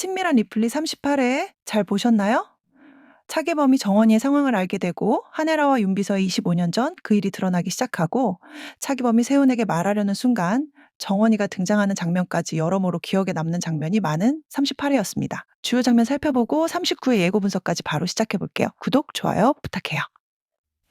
친밀한 리플리 38회 잘 보셨나요? 차기범이 정원이의 상황을 알게 되고 하네라와 윤비서의 25년 전 그 일이 드러나기 시작하고 차기범이 세훈에게 말하려는 순간 정원이가 등장하는 장면까지 여러모로 기억에 남는 장면이 많은 38회였습니다. 주요 장면 살펴보고 39회 예고 분석까지 바로 시작해 볼게요. 구독, 좋아요 부탁해요.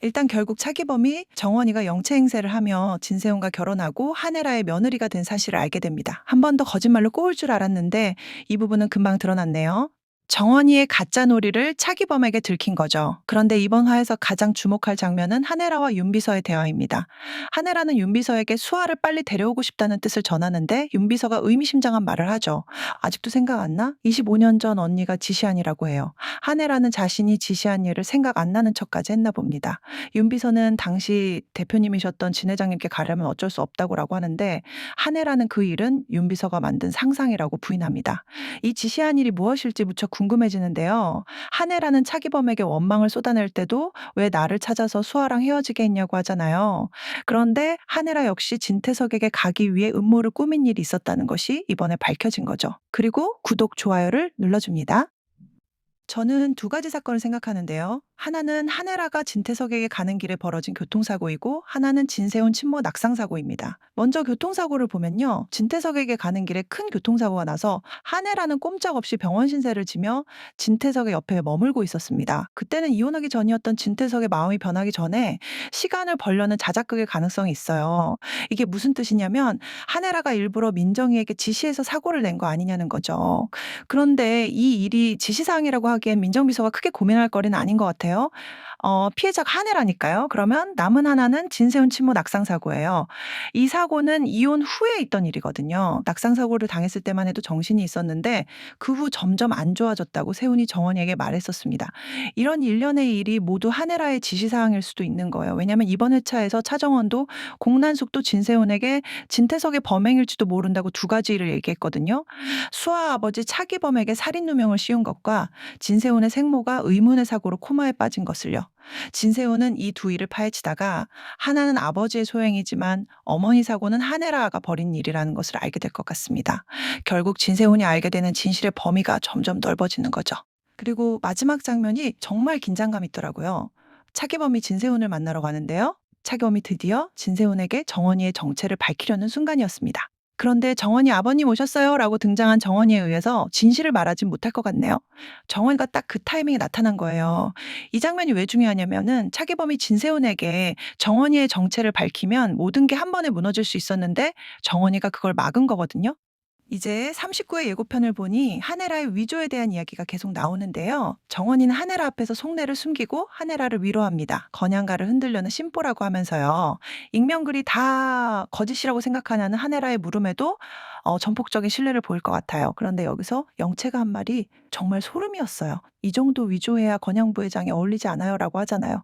일단 결국 차기범이 정원이가 영체 행세를 하며 진세훈과 결혼하고 하네라의 며느리가 된 사실을 알게 됩니다. 한 번 더 거짓말로 꼬을 줄 알았는데 이 부분은 금방 드러났네요. 정원이의 가짜 놀이를 차기범에게 들킨 거죠. 그런데 이번 화에서 가장 주목할 장면은 하네라와 윤비서의 대화입니다. 하네라는 윤비서에게 수아를 빨리 데려오고 싶다는 뜻을 전하는데 윤비서가 의미심장한 말을 하죠. 아직도 생각 안 나? 25년 전 언니가 지시한이라고 해요. 하네라는 자신이 지시한 일을 생각 안 나는 척까지 했나 봅니다. 윤비서는 당시 대표님이셨던 진 회장님께 가려면 어쩔 수 없다고라고 하는데 하네라는 그 일은 윤비서가 만든 상상이라고 부인합니다. 이 지시한 일이 무엇일지 무척 궁금해지는데요. 한 해라는 차기범에게 원망을 쏟아낼 때도 왜 나를 찾아서 수아랑 헤어지게 했냐고 하잖아요. 그런데 한해라 역시 진태석에게 가기 위해 음모를 꾸민 일이 있었다는 것이 이번에 밝혀진 거죠. 그리고 구독, 좋아요를 눌러줍니다. 저는 두 가지 사건을 생각하는데요. 하나는 한혜라가 진태석에게 가는 길에 벌어진 교통사고이고 하나는 진세훈 친모 낙상사고입니다. 먼저 교통사고를 보면요. 진태석에게 가는 길에 큰 교통사고가 나서 한혜라는 꼼짝없이 병원 신세를 지며 진태석의 옆에 머물고 있었습니다. 그때는 이혼하기 전이었던 진태석의 마음이 변하기 전에 시간을 벌려는 자작극의 가능성이 있어요. 이게 무슨 뜻이냐면 한혜라가 일부러 민정이에게 지시해서 사고를 낸 거 아니냐는 거죠. 그런데 이 일이 지시사항이라고 하기엔 민정 비서가 크게 고민할 거리는 아닌 것 같아요. 같아요. 어, 피해자가 한 해라니까요. 그러면 남은 하나는 진세훈 친모 낙상 사고예요. 이 사고는 이혼 후에 있던 일이거든요. 낙상 사고를 당했을 때만 해도 정신이 있었는데 그 후 점점 안 좋아졌다고 세훈이 정원이에게 말했었습니다. 이런 일련의 일이 모두 한해라의 지시사항일 수도 있는 거예요. 왜냐하면 이번 회차에서 차정원도 공난숙도 진세훈에게 진태석의 범행일지도 모른다고 두 가지 일을 얘기했거든요. 수아 아버지 차기범에게 살인 누명을 씌운 것과 진세훈의 생모가 의문의 사고로 코마에 빠진 것을요. 진세훈은 이두 일을 파헤치다가 하나는 아버지의 소행이지만 어머니 사고는 한혜라가 벌인 일이라는 것을 알게 될 것 같습니다. 결국 진세훈이 알게 되는 진실의 범위가 점점 넓어지는 거죠. 그리고 마지막 장면이 정말 긴장감 있더라고요. 차기범이 진세훈을 만나러 가는데요. 차기범이 드디어 진세훈에게 정원이의 정체를 밝히려는 순간이었습니다. 그런데 정원이 아버님 오셨어요 라고 등장한 정원이에 의해서 진실을 말하진 못할 것 같네요. 정원이가 딱 그 타이밍에 나타난 거예요. 이 장면이 왜 중요하냐면은 차기범이 진세훈에게 정원이의 정체를 밝히면 모든 게 한 번에 무너질 수 있었는데 정원이가 그걸 막은 거거든요. 이제 39회 예고편을 보니 한혜라의 위조에 대한 이야기가 계속 나오는데요. 정원이는 한혜라 앞에서 속내를 숨기고 한혜라를 위로합니다. 건양가를 흔들려는 심보라고 하면서요. 익명글이 다 거짓이라고 생각하는 한혜라의 물음에도 어, 전폭적인 신뢰를 보일 것 같아요. 그런데 여기서 영채가 한 말이 정말 소름이었어요. 이 정도 위조해야 건양 부회장에 어울리지 않아요라고 하잖아요.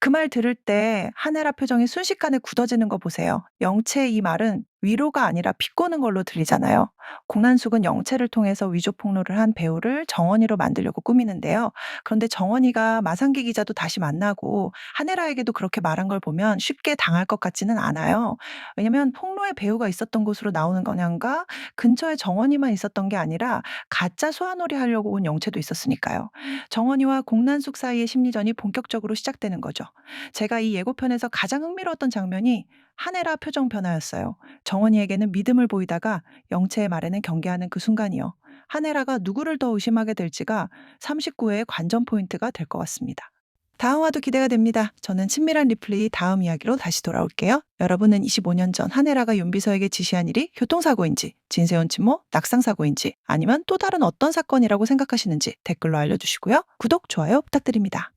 그 말 들을 때 한혜라 표정이 순식간에 굳어지는 거 보세요. 영채의 이 말은 위로가 아니라 비꼬는 걸로 들리잖아요. 공난숙은 영채를 통해서 위조 폭로를 한 배우를 정원이로 만들려고 꾸미는데요. 그런데 정원이가 마상기 기자도 다시 만나고 한혜라에게도 그렇게 말한 걸 보면 쉽게 당할 것 같지는 않아요. 왜냐면 폭로의 배우가 있었던 곳으로 나오는 건양과 근처에 정원이만 있었던 게 아니라 가짜 소환놀이 하려고 온 영채도 있었으니까요. 정원이와 공난숙 사이의 심리전이 본격적으로 시작되는 거죠. 제가 이 예고편에서 가장 흥미로웠던 장면이 한혜라 표정 변화였어요. 정원이에게는 믿음을 보이다가 영채의 말에는 경계하는 그 순간이요. 한혜라가 누구를 더 의심하게 될지가 39회의 관전 포인트가 될 것 같습니다. 다음 화도 기대가 됩니다. 저는 친밀한 리플레이 다음 이야기로 다시 돌아올게요. 여러분은 25년 전 한혜라가 윤비서에게 지시한 일이 교통사고인지, 진세훈 친모 낙상사고인지, 아니면 또 다른 어떤 사건이라고 생각하시는지 댓글로 알려주시고요. 구독, 좋아요 부탁드립니다.